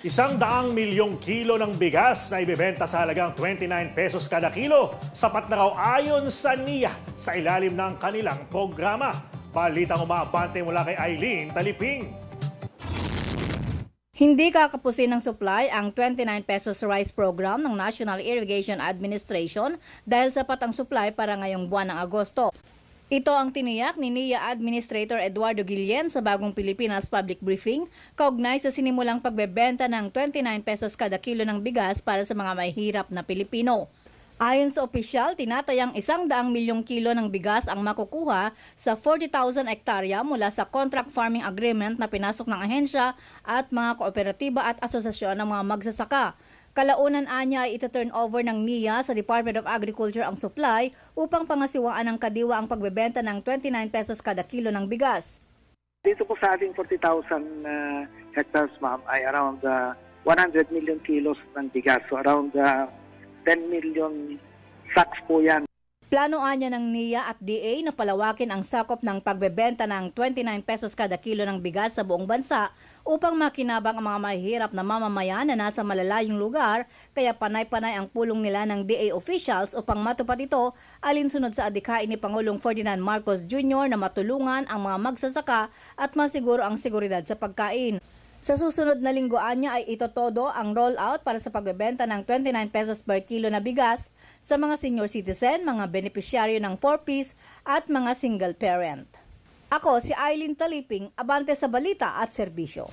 Isang daang milyong kilo ng bigas na ibebenta sa halagang 29 pesos kada kilo. Sapat na raw ayon sa NIA sa ilalim ng kanilang programa. Balitang umabante mula kay Eileen Taliping. Hindi kakapusin ng supply ang 29 pesos rice program ng National Irrigation Administration dahil sapat ang supply para ngayong buwan ng Agosto. Ito ang tiniyak ni NIA Administrator Eduardo Guillen sa bagong Pilipinas Public Briefing kaugnay sa sinimulang pagbebenta ng 29 pesos kada kilo ng bigas para sa mga mahihirap na Pilipino. Ayon sa opisyal, tinatayang isang daang milyong kilo ng bigas ang makukuha sa 40,000 hektarya mula sa contract farming agreement na pinasok ng ahensya at mga kooperatiba at asosasyon ng mga magsasaka. Kalaunan anya ay ita-turn over ng NIA sa Department of Agriculture ang supply upang pangasiwaan ng kadiwa ang pagbebenta ng 29 pesos kada kilo ng bigas. Dito po sa ating 40,000 uh, hectares, ma'am, ay around uh, 100 million kilos ng bigas. So around uh, 10 million sacks po yan. Plano anya ng NIA at DA na palawakin ang sakop ng pagbebenta ng 29 pesos kada kilo ng bigas sa buong bansa upang makinabang ang mga mahihirap na mamamayan na nasa malalayong lugar kaya panay-panay ang pulong nila ng DA officials upang matupad ito alinsunod sa adikain ni Pangulong Ferdinand Marcos Jr. na matulungan ang mga magsasaka at masiguro ang seguridad sa pagkain. Sa susunod na linggoan niya ay itotodo ang rollout para sa pagbebenta ng 29 pesos per kilo na bigas sa mga senior citizen, mga benepisyaryo ng 4-piece at mga single parent. Ako si Eileen Taliping, abante sa balita at serbisyo.